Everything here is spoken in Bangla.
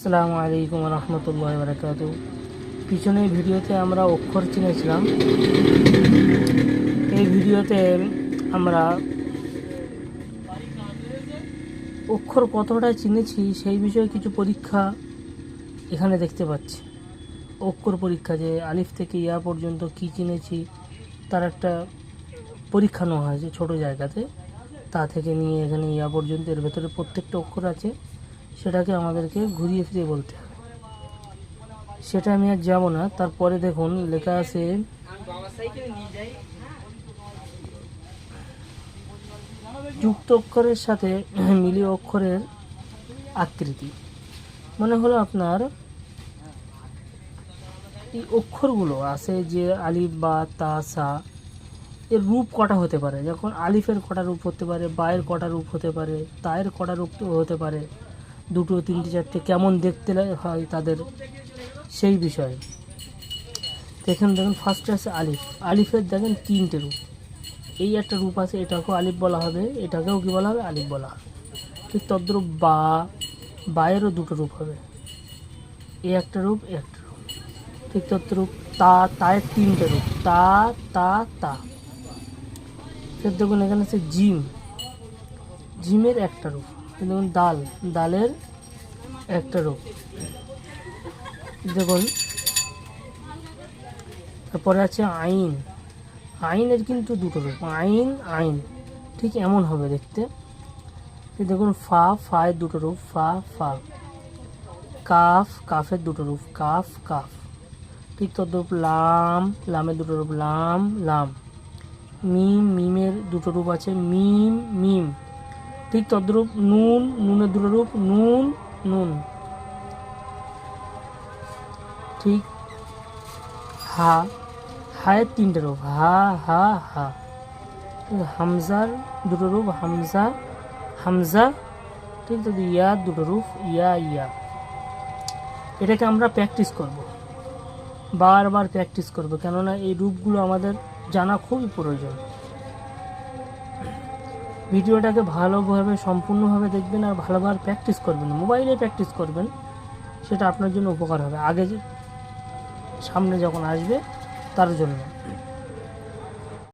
আসসালামু আলাইকুম রহমতুল্লাহ বারকাত। পিছনের ভিডিওতে আমরা অক্ষর চিনেছিলাম। এই ভিডিওতে আমরা অক্ষর কতটা চিনেছি সেই বিষয়ে কিছু পরীক্ষা এখানে দেখতে পাচ্ছি। অক্ষর পরীক্ষা যে আলিফ থেকে ইয়া পর্যন্ত কি চিনেছি, তার একটা পরীক্ষা নেওয়া হয়েছে ছোটো জায়গাতে। তা থেকে নিয়ে এখানে ইয়া পর্যন্ত, এর ভেতরে প্রত্যেকটা অক্ষর আছে। সেটাকে আমাদেরকে ঘুরিয়ে ফিরিয়ে বলতে হবে। সেটা আমি আর যাব না। তারপরে দেখুন, লেখা আছে, যুক্ত অক্ষরের সাথে মিলিয়ে অক্ষরের আকৃতি। মনে হলো আপনার এই অক্ষরগুলো আছে যে আলিফ, বা, তা, সা, এর রূপ কটা হতে পারে? যখন আলিফের কটা রূপ হতে পারে বায়ের কটা রূপ হতে পারে তায়ের কটা রূপ হতে পারে দুটো, তিনটে, চারটে কেমন দেখতে হয় তাদের সেই বিষয়ে। দেখেন দেখেন ফার্স্টে আছে আলিফ। আলিফের দেখেন তিনটে রূপ। এই একটা রূপ আছে, এটাকেও আলিফ বলা হবে, এটাকেও কি বলা হবে? আলিফ বলা হবে। ঠিক তদ্রূপ বা, বায়েরও দুটো রূপ হবে। এই একটা রূপ এই একটা রূপ। ঠিক তদ্রূপ তা, তায়ের তিনটে রূপ। তা তা। তা দেখুন, এখানে আছে জিম। জিমের একটা রূপ। দেখুন দাল ডালের একটা রূপ। দেখুন, তারপরে আছে আইন। আইনের কিন্তু দুটো রূপ। আইন আইন। ঠিক এমন হবে দেখতে। দেখুন, ফা ফায়ের দুটো রূপ। ফা ফা। কাফ, কাফের দুটো রূপ। কাফ কাফ। ঠিক তদ্রূপ লাম, লামের দুটো রূপ। লাম লাম। মিম, মিমের দুটো রূপ আছে। মিম মিম। ঠিক তদ্রূপ নুন, নুনের দুটো রূপ নুন নুন। ঠিক, হা, হায়ের তিনটে রূপ, হা হা হা। হামজার দুটো রূপ, হামজা হামজা। ঠিক তো ইয়া দুটো রূপ, ইয়া ইয়া। এটাকে আমরা প্র্যাকটিস করব। বারবার প্র্যাকটিস করব, কেননা এই রূপগুলো আমাদের জানা খুবই প্রয়োজন। ভিডিওটাকে ভালোভাবে, সম্পূর্ণভাবে দেখবেন আর ভালোভাবে প্র্যাকটিস করবেন মোবাইলে প্র্যাকটিস করবেন, সেটা আপনার জন্য উপকার হবে। আগে সামনে যখন আসবে, তার জন্য।